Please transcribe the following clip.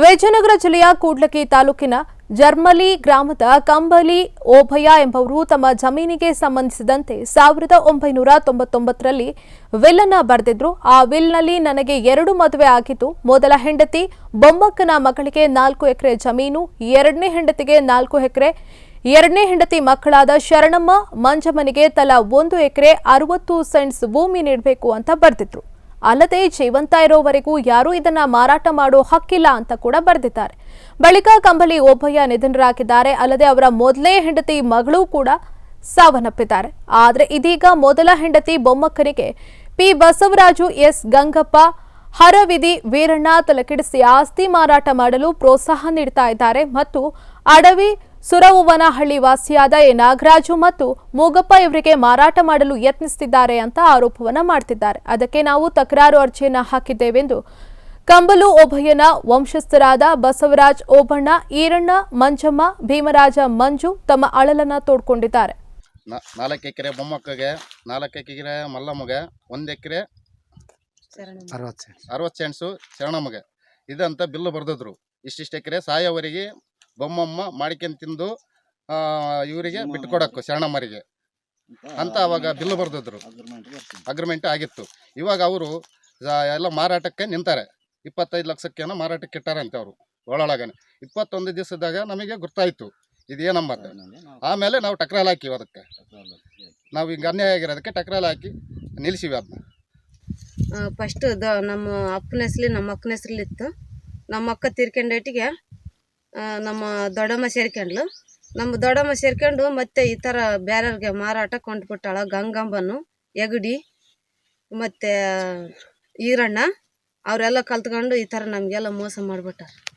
ವಿಜಯನಗರ ಜಿಲ್ಲೆಯ ಕೂಡ್ಲಕಿ ತಾಲೂಕಿನ ಜರ್ಮಲಿ ಗ್ರಾಮದ ಕಂಬಲಿ ಓಭಯ ಎಂಬವರು ತಮ್ಮ ಜಮೀನಿಗೆ ಸಂಬಂಧಿಸಿದಂತೆ ಸಾವಿರದ ಒಂಬೈನೂರ ತೊಂಬತ್ತೊಂಬತ್ತರಲ್ಲಿ ವಿಲ್ ಅನ್ನ ಬರೆದಿದ್ರು. ಆ ವಿಲ್ನಲ್ಲಿ ನನಗೆ ಎರಡು ಮದುವೆ ಆಗಿದ್ದು, ಮೊದಲ ಹೆಂಡತಿ ಬೊಮ್ಮಕ್ಕನ ಮಗಳಿಗೆ ನಾಲ್ಕು ಎಕರೆ ಜಮೀನು, ಎರಡನೇ ಹೆಂಡತಿಗೆ ನಾಲ್ಕು ಎಕರೆ, ಎರಡನೇ ಹೆಂಡತಿ ಮಕ್ಕಳಾದ ಶರಣಮ್ಮ ಮಂಜಮ್ಮನಿಗೆ ತಲಾ ಒಂದು ಎಕರೆ ಅರವತ್ತು ಸೆಂಟ್ಸ್ ಭೂಮಿ ನೀಡಬೇಕು ಅಂತ ಬರೆದಿದ್ರು. ಅಲ್ಲದೆ ಜೀವಂತ ಇರೋವರೆಗೂ ಯಾರೂ ಇದನ್ನ ಮಾರಾಟ ಮಾಡೋ ಹಕ್ಕಿಲ್ಲ ಅಂತ ಕೂಡ ಬರೆದಿದ್ದಾರೆ. ಬಳಿಕ ಕಂಬಳಿ ಓಬಯ್ಯ ನಿಧನರಾಗಿದ್ದಾರೆ. ಅಲ್ಲದೆ ಅವರ ಮೊದಲೇ ಹೆಂಡತಿ ಮಗಳು ಕೂಡ ಸಾವನ್ನಪ್ಪಿದ್ದಾರೆ. ಆದರೆ ಇದೀಗ ಮೊದಲ ಹೆಂಡತಿ ಬೊಮ್ಮಕ್ಕನಿಗೆ ಪಿ ಬಸವರಾಜು ಎಸ್ ಗಂಗಪ್ಪ, ಹರವಿಧಿ ವೀರಣ್ಣ ತಲೆಕೆಡಿಸಿ ಆಸ್ತಿ ಮಾರಾಟ ಮಾಡಲು ಪ್ರೋತ್ಸಾಹ ನೀಡ್ತಾ ಇದ್ದಾರೆ. ಮತ್ತು ಅಡವಿ ಸುರವುವನಹಳ್ಳಿ ವಾಸಿಯಾದ ಎ. ನಾಗರಾಜು ಮತ್ತು ಮೂಗಪ್ಪ ಇವರಿಗೆ ಮಾರಾಟ ಮಾಡಲು ಯತ್ನಿಸುತ್ತಿದ್ದಾರೆ ಅಂತ ಆರೋಪವನ್ನ ಮಾಡ್ತಿದ್ದಾರೆ. ಅದಕ್ಕೆ ನಾವು ತಕರಾರು ಅರ್ಜಿಯನ್ನು ಹಾಕಿದ್ದೇವೆಂದು ಕಂಬಲು ಓಭಯ್ಯನ ವಂಶಸ್ಥರಾದ ಬಸವರಾಜ್ ಓಬಣ್ಣ ಈರಣ್ಣ ಮಂಜಮ್ಮ ಭೀಮರಾಜ ಮಂಜು ತಮ್ಮ ಅಳಲನ್ನ ತೋಡ್ಕೊಂಡಿದ್ದಾರೆ. ನಾಲ್ಕು ಎಕರೆ ಮೊಮ್ಮಕ್ಕಗೆ ನಾಲ್ಕು ಎಕರೆ ಮಲ್ಲಮ್ಮಗೆ ಒಂದು ಎಕರೆ ಅರವತ್ತು ಸೆಂಟ್ಸು ಶರಣಮ್ಮಗೆ ಇದಂತ ಬಿಲ್ಲು ಬರೆದಿದ್ರು. ಇಷ್ಟಿಷ್ಟು ಎಕರೆ ಸಾಯೋವರೆಗೆ ಬೊಮ್ಮಮ್ಮ ಮಾಡ್ಕೊಂಡು ತಿಂದು ಆ, ಇವರಿಗೆ ಬಿಟ್ಟುಕೊಡಕ್ಕು ಶರಣಮ್ಮರಿಗೆ ಅಂತ ಅವಾಗ ಬಿಲ್ಲು ಬರೆದಿದ್ರು. ಅಗ್ರಿಮೆಂಟ್ ಆಗಿತ್ತು. ಇವಾಗ ಅವರು ಎಲ್ಲ ಮಾರಾಟಕ್ಕೆ ನಿಂತಾರೆ. ಇಪ್ಪತ್ತೈದು ಲಕ್ಷಕ್ಕೇನೋ ಮಾರಾಟಕ್ಕೆ ಇಟ್ಟಾರಂತೆ ಅವರು ಒಳೊಳಗನೆ. ಇಪ್ಪತ್ತೊಂದು ದಿವಸದಾಗ ನಮಗೆ ಗೊತ್ತಾಯಿತು ಏನಮ್ಮ ಆಮೇಲೆ ನಾವು ಟಕ್ರಾಲ್ ಹಾಕಿವಿ ಅದಕ್ಕೆ ನಾವು ಈಗ ಅನ್ಯಾಯ ಆಗಿರೋದಕ್ಕೆ ಟಕ್ರಾಲ್ ಹಾಕಿ ನಿಲ್ಲಿಸಿವಿ ಅದನ್ನ ಫಸ್ಟ್ ದ ನಮ್ಮ ಅಪ್ಪನ ಹೆಸ್ರಲ್ಲಿ ನಮ್ಮ ಅಕ್ಕನ ಹೆಸ್ರಲ್ಲಿ ಇತ್ತು ನಮ್ಮ ಅಕ್ಕ ತೀರ್ಕೊಂಡೇಟಿಗೆ ನಮ್ಮ ದೊಡ್ಡಮ್ಮ ಸೇರ್ಕೊಂಡ್ಲು. ನಮ್ಮ ದೊಡ್ಡಮ್ಮ ಸೇರ್ಕೊಂಡು ಮತ್ತೆ ಈ ಥರ ಬೇರೆಯವ್ರಿಗೆ ಮಾರಾಟ ಕೊಂಡ್ಬಿಟ್ಟಾಳ ಗಂಗಂಬನ್ನು ಎಗಡಿ, ಮತ್ತು ಈರಣ್ಣ. ಅವರೆಲ್ಲ ಕಲ್ತ್ಕೊಂಡು ಈ ಥರ ನಮಗೆಲ್ಲ ಮೋಸ ಮಾಡಿಬಿಟ್ಟಾರ.